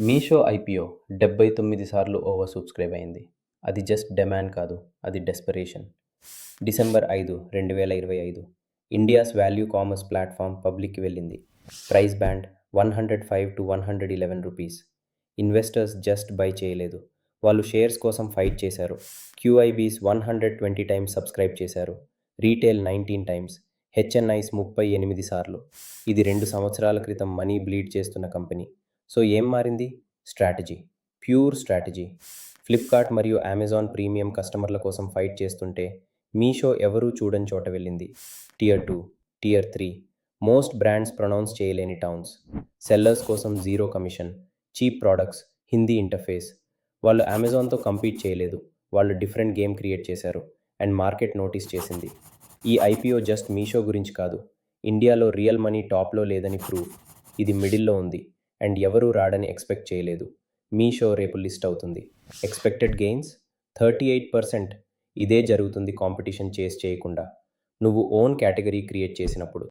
Meesho IPO డెబ్బై తొమ్మిది సార్లు ఓవర్ సబ్స్క్రైబ్ అయింది. అది జస్ట్ డిమాండ్ కాదు అది డెస్పరేషన్. డిసెంబర్ ఐదు రెండు వేల ఇరవై ఐదు ఇండియాస్ వాల్యూ కామర్స్ ప్లాట్ఫామ్ పబ్లిక్కి వెళ్ళింది. Price band one hundred five to one hundred eleven rupees. Investors just buy చేయలేదు. వాళ్ళు షేర్స్ కోసం ఫైట్ చేశారు. QIBs one hundred twenty times subscribe చేశారు. Retail nineteen times. హెచ్ఎన్ఐస్ ముప్పై ఎనిమిది సార్లు. ఇది రెండు సంవత్సరాల క్రితం మనీ బ్లీడ్ చేస్తున్న కంపెనీ. సో ఏం మారింది? స్ట్రాటజీ. Pure strategy. ఫ్లిప్కార్ట్ మరియు అమెజాన్ ప్రీమియం కస్టమర్ల కోసం ఫైట్ చేస్తుంటే మీషో ఎవరూ చూడని చోట వెళ్ళింది. Tier two tier three. Most brands pronounce చేయలేని టౌన్స్. సెల్లర్స్ కోసం zero commission cheap products Hindi interface. వాళ్ళు అమెజాన్తో కంపీట్ చేయలేదు. వాళ్ళు డిఫరెంట్ గేమ్ క్రియేట్ చేశారు అండ్ మార్కెట్ నోటీస్ చేసింది. ఈ ఐపీఓ జస్ట్ మీషో గురించి కాదు. ఇండియాలో రియల్ మనీ టాప్లో లేదని ప్రూఫ్ ఇది మిడిల్లో ఉంది. అండ్ ఎవరూ రాడని ఎక్స్పెక్ట్ చేయలేదు. మీ షో రేపు లిస్ట్ అవుతుంది. Expected gains? Thirty eight percent ఇదే జరుగుతుంది కాంపిటీషన్ చేస్ చేయకుండా. నువ్వు ఓన్ కేటగిరీ క్రియేట్ చేసినప్పుడు.